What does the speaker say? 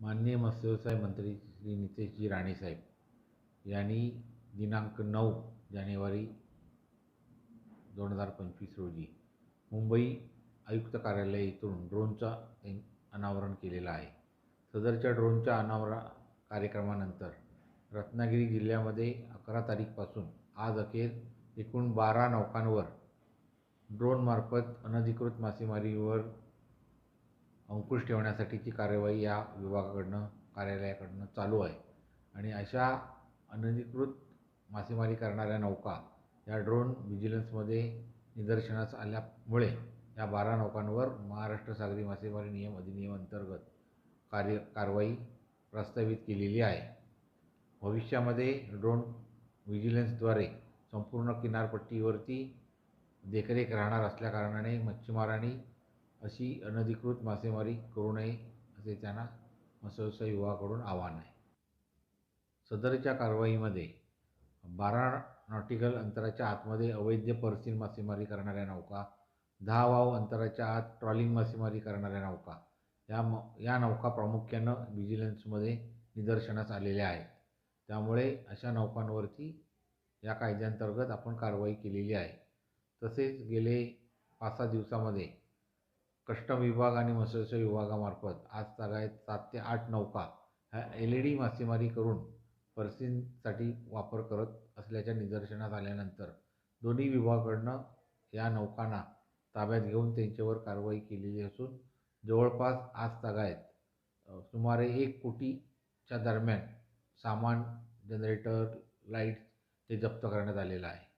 माननीय मत्स्यव्यवसाय मंत्री श्री नितेशजी राणेसाहेब यांनी दिनांक नऊ जानेवारी दोन हजार पंचवीस रोजी मुंबई आयुक्त कार्यालय इथून ड्रोनचा अनावरण केलेलं आहे. सदरच्या ड्रोनच्या अनावरण कार्यक्रमानंतर रत्नागिरी जिल्ह्यामध्ये अकरा तारीखपासून आज अखेर एकूण बारा नौकांवर ड्रोनमार्फत अनधिकृत मासेमारीवर अंकुश ठेवण्यासाठीची कार्यवाही या विभागाकडनं कार्यालयाकडनं चालू आहे. आणि अशा अनधिकृत मासेमारी करणाऱ्या नौका या ड्रोन व्हिजिलन्समध्ये निदर्शनास आल्यामुळे या बारा नौकांवर महाराष्ट्र सागरी मासेमारी नियम अधिनियम अंतर्गत कार्य कारवाई प्रस्तावित केलेली आहे. भविष्यामध्ये ड्रोन व्हिजिलन्सद्वारे संपूर्ण किनारपट्टीवरती देखरेख राहणार असल्याकारणाने मच्छीमारांनी अशी अनधिकृत मासेमारी करू नये असे त्यांना मत्स्यव्यवसाय विभागाकडून आवाहन आहे. सदरच्या कारवाईमध्ये बारा नॉटिकल अंतराच्या आतमध्ये अवैध पर्सिन मासेमारी करणाऱ्या नौका दहा वाव अंतराच्या आत ट्रॉलिंग मासेमारी करणाऱ्या नौका या म या नौका प्रामुख्यानं व्हिजिलन्समध्ये निदर्शनास आलेल्या आहेत. त्यामुळे अशा नौकांवरती या कायद्यांतर्गत आपण कारवाई केलेली आहे. तसेच गेले पाच सहा दिवसामध्ये कस्टम विभाग आणि मत्स्यव्यवसाय विभागामार्फत आज तागायत सात ते आठ नौका ह्या एल ई डी मासेमारी करून फरसींसाठी वापर करत असल्याच्या निदर्शनास आल्यानंतर दोन्ही विभागाकडनं या नौकांना ताब्यात घेऊन त्यांच्यावर कारवाई केलेली असून जवळपास आज तागायत सुमारे एक कोटीच्या दरम्यान सामान जनरेटर लाइट ते जप्त करण्यात आलेलं आहे.